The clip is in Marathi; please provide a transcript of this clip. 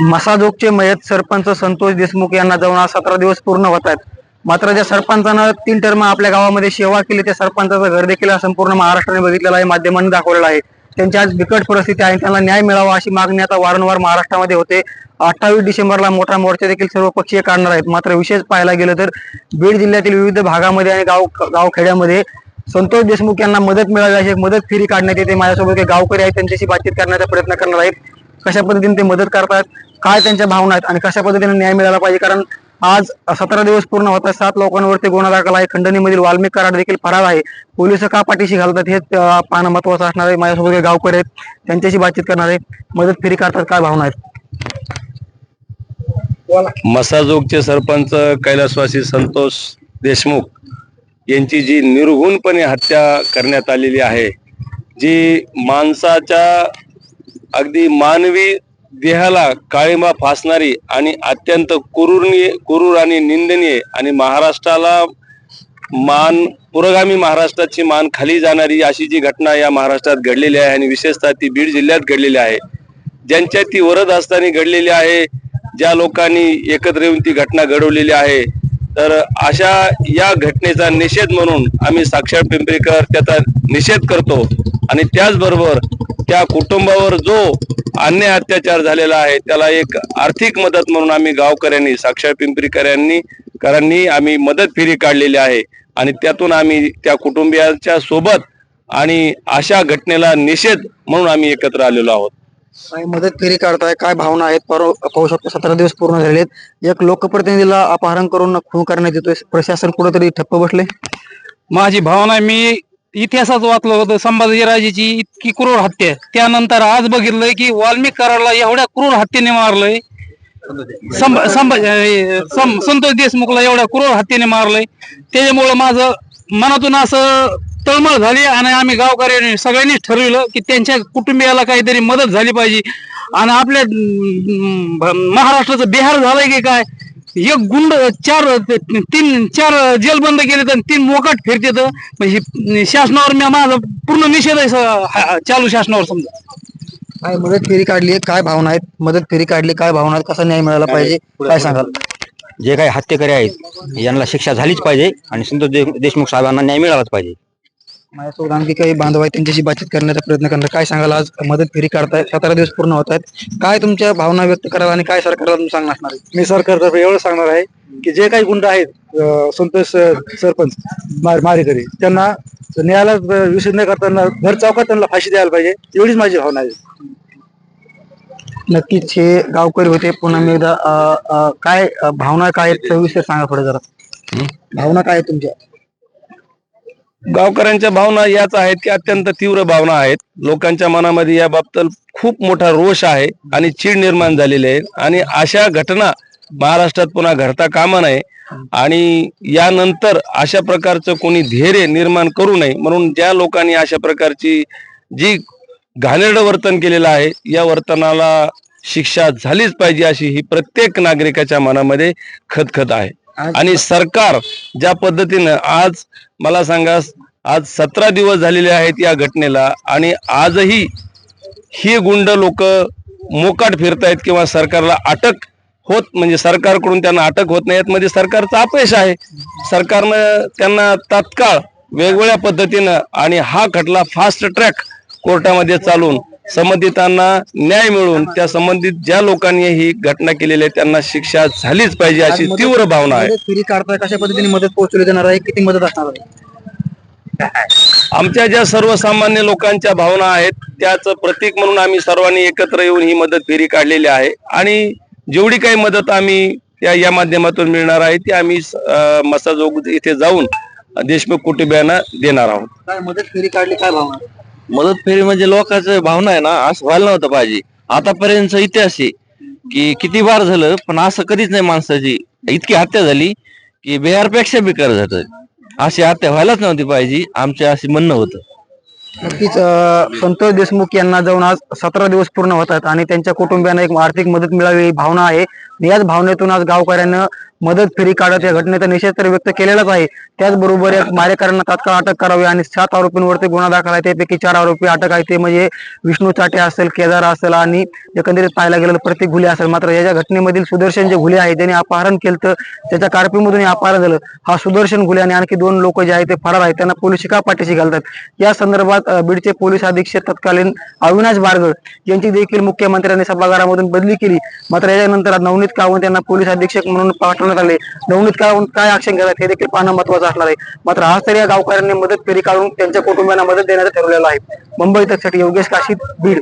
मसाजोगचे मयत सरपंच संतोष देशमुख यांना जाऊन आज सतरा दिवस पूर्ण होत आहेत. मात्र ज्या सरपंचानं तीन टर्म आपल्या गावामध्ये सेवा केली त्या सरपंचाचं घर देखील संपूर्ण महाराष्ट्राने बघितलेलं आहे माध्यमांनी दाखवलेलं आहे. त्यांची आज बिकट परिस्थिती आहे त्यांना न्याय मिळावा अशी मागणी आता वारंवार महाराष्ट्रामध्ये होते. अठ्ठावीस डिसेंबरला मोठा मोर्चा देखील सर्व पक्षीय काढणार आहेत. मात्र विशेष पाहायला गेलं तर बीड जिल्ह्यातील विविध भागामध्ये आणि गाव गावखेड्यामध्ये संतोष देशमुख यांना मदत मिळावी अशी एक मदत फेरी काढण्यात येते. माझ्यासोबत काही गावकरी आहेत त्यांच्याशी बातचीत करण्याचा प्रयत्न करणार आहेत. कशा पद्धतीने ते मदत करतात काय त्यांच्या भावना आहेत आणि कशा पद्धतीने न्याय मिळाला पाहिजे? कारण आज सतरा दिवस पूर्ण होतात सात लोकांवरती गुन्हा दाखल आहे खंडणीमधील वाल्मिक कराड देखील फरार आहे. पोलीस का पाठीशी घालतात हे पाहणं महत्वाचं असणार आहे. माझ्यासोबत काही गावकरी आहेत त्यांच्याशी बातचीत करणार आहे. मदत फेरी करतात काय भावना आहेत? मसाजोगचे सरपंच कैलासवासी संतोष देशमुख यांची जी निर्घुणपणे हत्या करण्यात आलेली आहे जी माणसाच्या अगदी मानवी देहाला काळीमा फासणारी आणि अत्यंत कुरुरणीय कुरूर आणि निंदनीय आणि महाराष्ट्राला मान पुरोगामी महाराष्ट्राची मान खाली जाणारी अशी जी घटना या महाराष्ट्रात घडलेली आहे आणि विशेषतः ती बीड जिल्ह्यात घडलेली आहे ज्यांच्या ती वरद असताना घडलेली आहे ज्या लोकांनी एकत्र येऊन ती घटना घडवलेली आहे. तर अशा या घटनेचा निषेध म्हणून आम्ही साक्षर पिंपरीकर त्याचा निषेध करतो आणि त्याचबरोबर त्या कुटुंबावर जो अन्याय अत्याचार झालेला आहे त्याला एक आर्थिक मदत म्हणून आम्ही गावकऱ्यांनी साक्षर पिंपरीकरांनी करांनी आम्ही मदत फेरी काढलेली आहे. आणि त्यातून आम्ही त्या कुटुंबियांच्या सोबत आणि अशा घटनेला निषेध म्हणून आम्ही एकत्र आलेलो आहोत. काय मदत फेरी काढताय काय भावना आहेत? पाहू शकतो सतरा दिवस पूर्ण झालेले आहेत एक लोकप्रतिनिधीला अपहरण करून खून करण्यात येतोय. प्रशासन कुठेतरी ठप्प बसले माझी भावना मी इतिहासात वाचलं होतं संभाजीराजेची इतकी क्रूर हत्या. त्यानंतर आज बघितलंय की वाल्मिक कराडला एवढ्या क्रूर हत्येने मारलंय. संतोष देशमुखला एवढ्या क्रूर हत्येने मारलंय. त्याच्यामुळं माझं मनातून असं तळमळ झाली आणि आम्ही गावकऱ्यांनी सगळ्यांनीच ठरविलं की त्यांच्या कुटुंबियाला काहीतरी मदत झाली पाहिजे. आणि आपल्या महाराष्ट्राचं बिहार झालंय की काय? एक गुंड चार तीन चार जेल बंद केले तर तीन मोकाट फिरते तर म्हणजे शासनावर मी माझा पूर्ण निषेध आहे चालू शासनावर समजा. काय मदत फेरी काढली आहे काय भावना आहेत? मदत फेरी काढली काय भावना आहेत? कसा न्याय मिळाला पाहिजे? काय सांगाल? जे काही हत्येकरी आहेत यांना शिक्षा झालीच पाहिजे आणि संतोष दे- देशमुख साहेबांना न्याय मिळालाच पाहिजे. माझ्यासोबत आणखी काही बांधव आहेत त्यांच्याशी बातचीत करण्याचा प्रयत्न करणार. काय सांगाल आज? मदत फेरी काढताय सतरा दिवस पूर्ण होत आहेत. काय तुमच्या भावना व्यक्त कराल आणि काय सरकारला तुम्ही सांगणार? असणार आहे मी सरकारतर्फे एवढं सांगणार आहे की जे काही गुंड आहेत अं, संतोष सरपंच मार मारेकरी त्यांना न्यायालयात अं, विषय न करताना घर चौकात त्यांना फाशी द्यायला पाहिजे एवढीच माझी भावना आहे. नक्कीच हे गावकरी होते पुन्हा मी एकदा अं, अं, काय अं, भावना काय आहेत सविस्तर सांगा थोडं जरा. भावना काय आहेत तुमच्या? गावकऱ्यांच्या भावना याच आहेत की अत्यंत तीव्र भावना आहेत. लोकांच्या मनामध्ये या बाबतीत खूप मोठा रोष आहे आणि चीड निर्माण झालेली आहे. आणि अशा घटना महाराष्ट्रात पुन्हा घडता कामा नये आणि यानंतर अशा प्रकारचं कोणी धैर्य निर्माण करू नये म्हणून ज्या लोकांनी अशा प्रकारची जी घाणेरडं वर्तन केलेलं आहे या वर्तनाला शिक्षा झालीच पाहिजे अशी ही प्रत्येक नागरिकाच्या मनामध्ये खतखत आहे. आणि सरकार ज्या पद्धतीनं आज मला सांगा आज सतरा दिवस झालेले आहेत या घटनेला आणि आजही ही गुंड लोक मोकाट फिरतायत किंवा सरकारला अटक होत म्हणजे सरकारकडून त्यांना अटक होत नाही म्हणजे सरकारचं अपयश आहे. सरकारनं त्यांना तात्काळ वेगवेगळ्या पद्धतीनं आणि हा खटला फास्ट ट्रॅक कोर्टामध्ये चालून संबंधितांना न्याय मिळून त्या संबंधित ज्या लोकांनी ही घटना केलेली आहे त्यांना शिक्षा झालीच पाहिजे अशी तीव्र भावना आहे. फेरी काढताय कशा पद्धतीने मदत पोहोचवली जाणार आहे किती मदत असणार आहे? आमच्या ज्या सर्वसामान्य लोकांच्या भावना आहेत त्याच प्रतीक म्हणून आम्ही सर्वांनी एकत्र येऊन ही मदत फेरी काढलेली आहे. आणि जेवढी काही मदत आम्ही त्या या माध्यमातून मिळणार आहे ती आम्ही मसाजोग इथे जाऊन देशमुख कुटुंबियांना देणार आहोत. काय मदत फेरी काढली काय भावना? मदत फेरी म्हणजे लोकांचं भावना आहे ना असं व्हायला नव्हतं पाहिजे. आतापर्यंत इतिहास आहे की किती बार झालं पण असं कधीच नाही माणसाची. इतकी हत्या झाली की बिहारपेक्षा बेकार झालं. अशी हत्या व्हायलाच नव्हती पाहिजे आमचे असे म्हणणं होतं. नक्कीच संतोष देशमुख यांना जाऊन आज सतरा दिवस पूर्ण होतात आणि त्यांच्या कुटुंबियांना एक आर्थिक मदत मिळावी ही भावना आहे. याच भावनेतून आज गावकऱ्यांना मदत फेरी काढत या घटनेचा निषेध तर व्यक्त केलेलाच आहे. त्याचबरोबर या मारेकऱ्यांना तात्काळ अटक करावी आणि सात आरोपींवरती गुन्हा दाखल आहे. त्यापैकी चार आरोपी अटक आहे. ते म्हणजे विष्णू चाटे असेल केदार असेल आणि एकंदरीत पाहायला गेलं तर प्रत्येक घुले असेल. मात्र याच्या घटनेमधील सुदर्शन जे घुले आहेत ज्यांनी अपहरण केलं तर त्याच्या कारपीमधून हे अपहरण झालं. हा सुदर्शन घुले आणि आणखी दोन लोक जे आहेत ते फरार आहेत. त्यांना पोलीस शिका पाठीशी घालतात. या संदर्भात बीडचे पोलीस अधीक्षक तत्कालीन अविनाश बारगड यांची देखील मुख्यमंत्र्यांनी सभागारामधून बदली केली. मात्र याच्यानंतर नवनीत कावंत यांना पोलीस अधीक्षक म्हणून पाठवण्यात आले. नवनीत कावंत काय ऍक्शन घेतात हे देखील पाहणं महत्वाचं असणार आहे. मात्र आज तरी या गावकऱ्यांनी मदत फेरी काढून त्यांच्या कुटुंबियांना मदत देण्याचं ठरवलेलं आहे. मुंबई तकसाठी योगेश काशीद बीड.